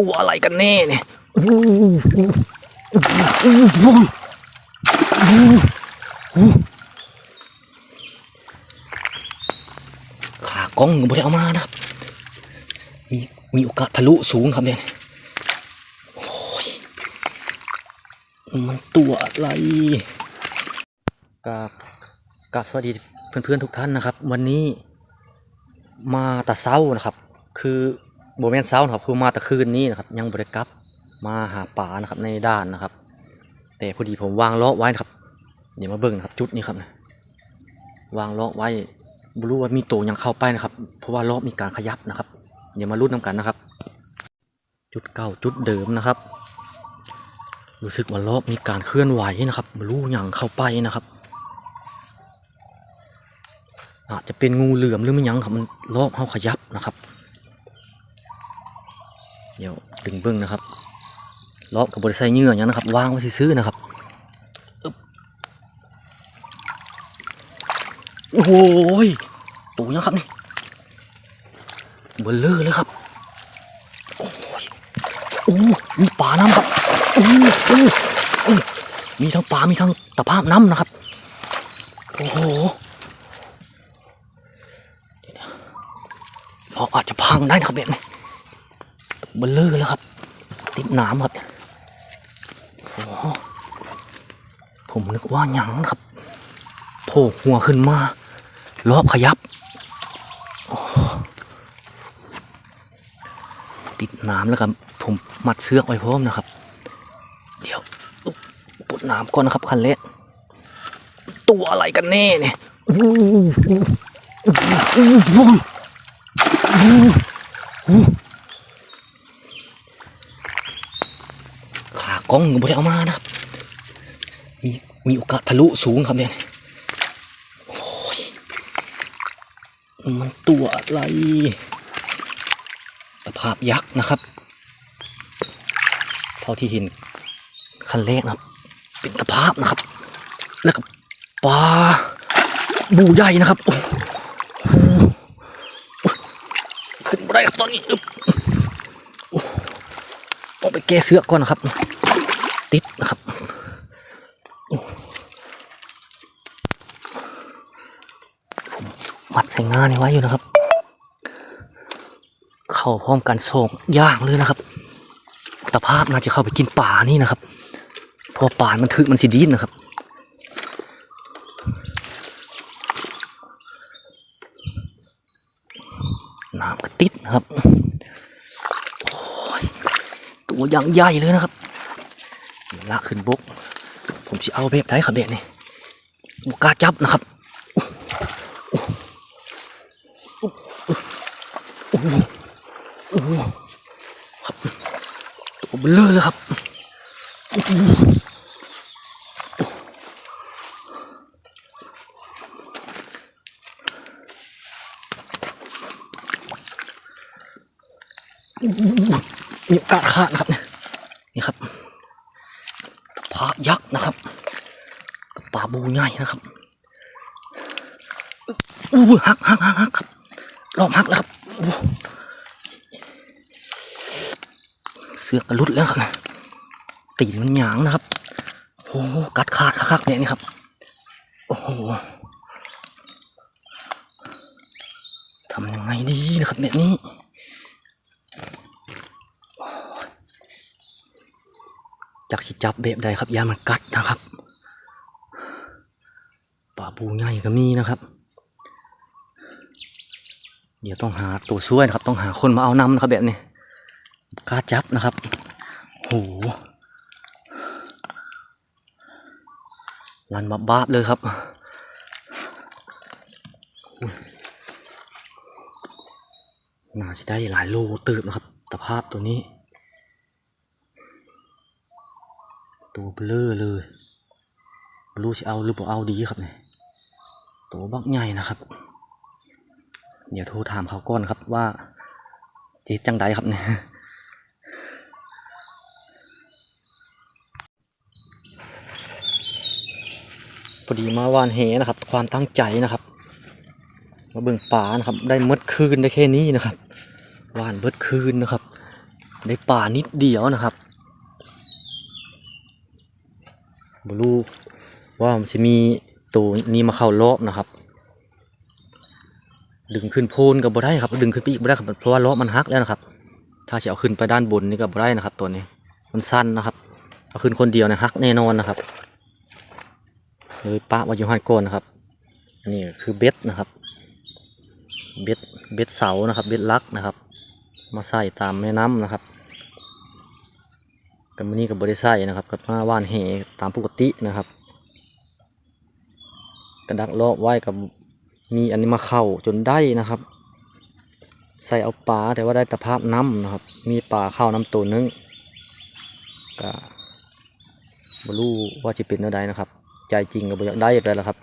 ตัวอะไรกันแน่เนี่ยขากล้องก็ไม่ได้เอามานะครับ มีมีโอกาสทะลุสูงครับเนี่ยโอ้ยมันตัวอะไรกับกับสวัสดีเพื่อนๆทุกท่านนะครับ วันนี้มาตะเช้านะครับ คือ โบแมนเช้านะครับคือมาแตะคืนนี้นะครับยังบริกลับมาหาป่านะครับในด้านนะครับ แต่พอดีผมวางล้อไว้นะครับเดี๋ยวมาเบิ่งนะครับจุดนี้ครับนะวางล้อไว้บรู้ว่ามีตัวยังเข้าไปนะครับ เพราะว่าล้อมีการขยับนะครับ เดี๋ยวมาลุ้นน้ำกันนะครับ จุดเก่าจุดเดิมนะครับรู้สึกว่ารอมีการเคลื่อนไหวนะครับไม่รู้ย่างเข้าไปนะครับอาจจะเป็นงูเหลือมหรือไม่ยังครับมันรอเข้าขยับนะครับ เดี๋ยวดึ งเบิ้งนะครับรอบกับบริษัทเงื่ออย่างนะครับวางไว้ซื้อนะครับโอ้โหยตัวยังครับนี่เบลเลอร์เลยครับโอ้ยโอ้มีป่าน้ำครับโอ้โอ้โอ้มีทั้งป่ามีทั้งตะภาพน้ำนะครับโอ้โหเดี๋ยวนะเราอาจจะพังได้นะครับแบบนี้เบลเลอร์แล้วครับ ติดน้ำครับโอ้ผมนึกว่าหยังนะครับโผล่หัวขึ้นมารอบขยับ ติดน้ำแล้วครับ ผมมัดเสือกไว้พร้อมนะครับ เดี๋ยวอุ๊บปดน้ำก่อนนะครับคันเล็กตัวอะไรกันแน่เนี่ยา กล้องก็ไม่ได้เอามานะครับ มีมีโอกาสทะลุสูงครับเนี่ยโอ้ยมันตัวอะไรตะภาพยักษ์นะครับ เท่าที่เห็นคันแรกนะครับ เป็นตะภาพนะครับ แล้วก็ปลาบูใหญ่นะครับขึ้นไม่ได้ครับตอนนี้ต้องไปแก้เสือก่อนนะครับ ติดนะครับผมมัดใส่งานนี่ไว้อยู่นะครับ เข้าพร้อมกันสองย่างเลยนะครับตะภาพน่าจะเข้าไปกินป่านี่นะครับเพอป่ามันถึกมันสิดินนะครับน้ำกระติดนะครับ โอ้ย ตัวอย่างใหญ่เลยนะครับ ลากขึ้นบก ผมจะเอาแบบไหนครับแบบนี้บกาจับนะครับโอ้โหโอ้โหครับตัวเบลอเลยครับโอ้โหมีโอกาสขาดนะครับ นี่ครับ ยักษ์นะครับกับปลาบูใหญ่นะครับอู้หักหักหักหักครับรอบหักแล้วครับเสือกกระลุดแล้วครับนะตีนมันหยางนะครับโอ้โหกัดขาดคักๆเนี่ยนี่ครับโอ้โหทำยังไงดีนะครับแบบนี้โอ้ย จักสิจับแบบใดครับยามันกัดนะครับป่าบูใหญ่ก็มีนะครับ เดี๋ยวต้องหาตัวช่วยนะครับ ต้องหาคนมาเอานำนะครับแบบนี้กล้าจับนะครับโหลันมาบ้าบเลยครับน่าจะได้หลายโลตืบนะครับตะภาพตัวนี้ ตัวเบลอเลยบรู้จะเอาหรือเปล่าเอาดีครับเนี่ยตัวบักใหญ่นะครับ เดี๋ยวโทรถามเขาก่อนครับว่าเจ๊จังใดครับเนี่ยพอดีมาวานเหนะครับ ความตั้งใจนะครับมาเบิ่งป่านะครับ ได้เมดคืนได้แค่นี้นะครับวานเบิดคืนนะครับ ได้ป่านิดเดียวนะครับ บรู้ว่ามันจะมีตัวนี้มาเข้ารอบนะครับ ดึงขึ้นโพนกับบ่ได้ครับดึงขึ้นไปอีกบ่ได้ครับเพราะว่าล้อมันหักแล้วนะครับ ถ้าจะเอาขึ้นไปด้านบนนี่ก็บ่ได้นะครับ ตัวนี้มันสั้นนะครับเอาขึ้นคนเดียวนะหักแน่นอนนะครับเลยปะวาอยู่หันโกนนะครับอันนี้คือเบ็ดนะครับ เบ็ดเบ็ดเสานะครับ เบ็ดลักนะครับ มาใส่ตามแม่น้ำนะครับ กับมือนี้กับบริใส่นะครับกับมาว่านเหตามปกตินะครับกระดักลาะไว้กับมีอันนี้มาเข้าจนได้นะครับ ใส่เอาปลาแต่ว่าได้ตะภาพน้ำนะครับ มีปลาเข้าน้ำตัวนึงก็บรู้ว่าจะเป็นอะไรนะครับ ใจจริงก็บ่อยากได้ไปแล้วครับ